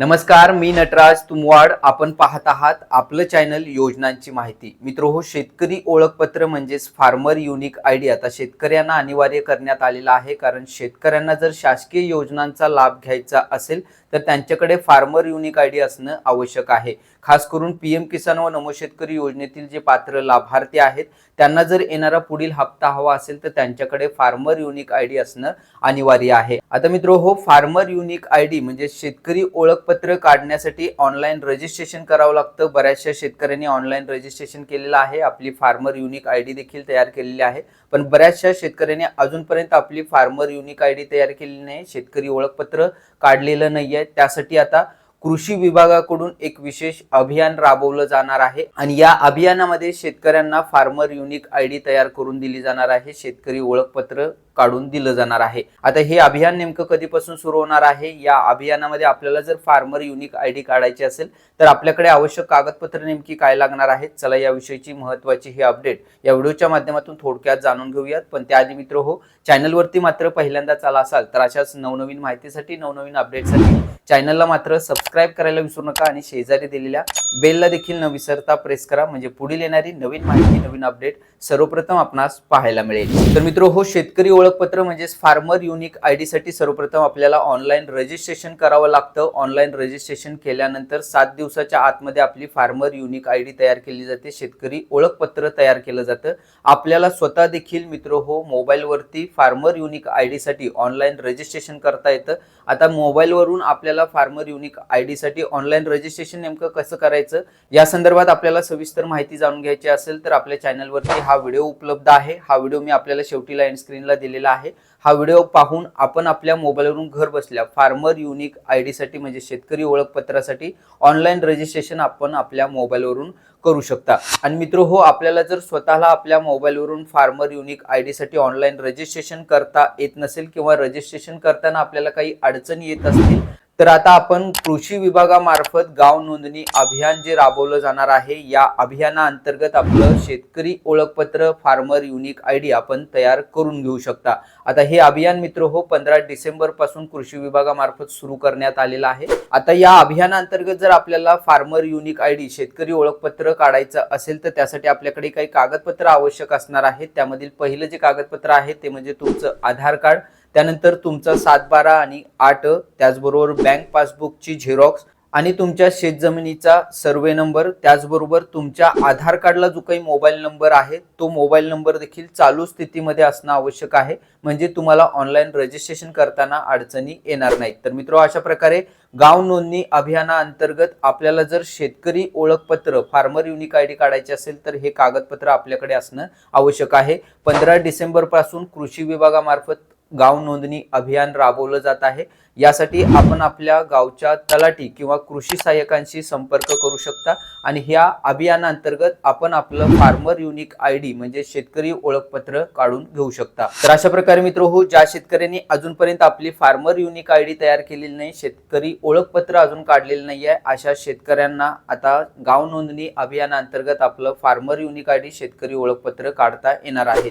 नमस्कार मी नटराज तुमवाड. आपण पाहत आहात आपलं चॅनल योजनांची माहिती. मित्र हो शेतकरी ओळखपत्र म्हणजेच फार्मर युनिक आय डी आता शेतकऱ्यांना अनिवार्य करण्यात आलेला आहे. कारण शेतकऱ्यांना जर शासकीय योजनांचा लाभ घ्यायचा असेल तर त्यांच्याकडे फार्मर युनिक आय डी असणं आवश्यक आहे. खास करून पी एम किसान व नमो शेतकरी योजनेतील जे पात्र लाभार्थी आहेत त्यांना जर येणारा पुढील हप्ता हवा असेल तर त्यांच्याकडे फार्मर युनिक आय डी असणं अनिवार्य आहे. आता मित्र हो फार्मर युनिक आय डी म्हणजे शेतकरी ओळख ओळखपत्र काढण्यासाठी ऑनलाईन रजिस्ट्रेशन करावं लागतं. बऱ्याचशा शेतकऱ्यांनी ऑनलाईन रजिस्ट्रेशन केलेलं आहे. आपली फार्मर युनिक आय डी देखील तयार केलेली आहे. पण बऱ्याचशा शेतकऱ्यांनी अजूनपर्यंत आपली फार्मर युनिक आय डी तयार केलेली नाही. शेतकरी ओळखपत्र काढलेलं नाही आहे त्यासाठी आता कृषी विभागाकडून एक विशेष अभियान राबवलं जाणार आहे. आणि या अभियानामध्ये शेतकऱ्यांना फार्मर युनिक आय डी तयार करून दिली जाणार आहे. शेतकरी ओळखपत्र काढून दिलं जाणार आहे. आता हे अभियान नेमकं कधीपासून सुरू होणार आहे? या अभियानामध्ये आपल्याला जर फार्मर युनिक आय डी काढायची असेल तर आपल्याकडे आवश्यक कागदपत्र नेमकी काय लागणार आहेत? चला याविषयीची महत्वाची ही अपडेट या व्हिडिओच्या माध्यमातून थोडक्यात जाणून घेऊयात. पण त्याआधी मित्र हो चॅनलवरती मात्र पहिल्यांदा चाल असाल तर अशाच नवनवीन माहितीसाठी नवनवीन अपडेटसाठी चॅनलला मात्र सबस्क्राईब करायला विसरू नका आणि शेजारी दिलेल्या बेलला देखील न विसरता प्रेस करा म्हणजे पुढील येणारी नवीन माहिती नवीन अपडेट सर्वप्रथम आपणास पाहायला मिळेल. तर मित्र हो शेतकरी ओळखपत्र म्हणजेच फार्मर युनिक आय डीसाठी सर्वप्रथम आपल्याला ऑनलाईन रजिस्ट्रेशन करावं लागतं. ऑनलाईन रजिस्ट्रेशन केल्यानंतर सात दिवसाच्या आतमध्ये आपली फार्मर युनिक आय डी तयार केली जाते. शेतकरी ओळखपत्र तयार केलं जातं. आपल्याला स्वतः देखील मित्र हो मोबाईलवरती फार्मर युनिक आय डीसाठी ऑनलाईन रजिस्ट्रेशन करता येतं. आता मोबाईलवरून आपल्याला फार्मर युनिक आय डीसाठी ऑनलाईन रजिस्ट्रेशन नेमकं कसं करायचं? या संदर्भात आपल्याला सविस्तर माहिती जाणून घ्यायची असेल तर आपल्या चॅनलवरती हा व्हिडिओ उपलब्ध आहे. हा व्हिडिओ मी आपल्याला शेवटीला एंड स्क्रीनला दिलेला आहे. हा व्हिडिओ पाहून आपण आपल्या मोबाईलवरून घर बसल्या फार्मर युनिक आय डीसाठी म्हणजे शेतकरी ओळखपत्रासाठी ऑनलाईन रजिस्ट्रेशन आपण आपल्या मोबाईलवरून करू शकता. आणि मित्र हो आपल्याला जर स्वतःला आपल्या मोबाईलवरून फार्मर युनिक आय डी साठी ऑनलाईन रजिस्ट्रेशन करता येत नसेल किंवा रजिस्ट्रेशन करताना आपल्याला काही अडचणी येत असतील तर आता आपण कृषी विभागामार्फत गाव नोंदणी अभियान जे राबवलं जाणार आहे या अभियानाअंतर्गत आपलं शेतकरी ओळखपत्र फार्मर युनिक आय डी आपण तयार करून घेऊ शकता. आता हे अभियान मित्र हो पंधरा डिसेंबरपासून कृषी विभागामार्फत सुरू करण्यात आलेलं आहे. आता या अभियानाअंतर्गत जर आपल्याला फार्मर युनिक आय डी शेतकरी ओळखपत्र काढायचं असेल तर त्यासाठी आपल्याकडे काही कागदपत्र आवश्यक असणार आहेत. त्यामधील पहिलं जे कागदपत्र आहे ते म्हणजे तुमचं आधार कार्ड. त्यानंतर तुमचा सात बारा आणि आठ त्याचबरोबर बँक पासबुकची झेरॉक्स आणि तुमच्या शेतजमिनीचा सर्वे नंबर त्याचबरोबर तुमच्या आधार कार्डला जो काही मोबाईल नंबर आहे तो मोबाईल नंबर देखील चालू स्थितीमध्ये असणं आवश्यक आहे. म्हणजे तुम्हाला ऑनलाईन रजिस्ट्रेशन करताना अडचणी येणार नाहीत. तर मित्र अशा प्रकारे गाव नोंदणी अभियानाअंतर्गत आपल्याला जर शेतकरी ओळखपत्र फार्मर युनिक आय डी काढायचे असेल तर हे कागदपत्र आपल्याकडे असणं आवश्यक आहे. पंधरा डिसेंबरपासून कृषी विभागामार्फत गाव नोंदणी अभियान राबवलं जात आहे. यासाठी आपण आपल्या गावच्या तलाठी किंवा कृषी सहाय्यकांशी संपर्क करू शकता. आणि ह्या अभियानांतर्गत आपण आपलं फार्मर युनिक आय डी म्हणजे शेतकरी ओळखपत्र काढून घेऊ शकता. तर अशा प्रकारे मित्र हो ज्या शेतकऱ्यांनी अजूनपर्यंत आपली फार्मर युनिक आय डी तयार केलेली नाही शेतकरी ओळखपत्र अजून काढलेलं नाही आहे अशा शेतकऱ्यांना आता गाव नोंदणी अभियानांतर्गत आपलं फार्मर युनिक आय डी शेतकरी ओळखपत्र काढता येणार आहे.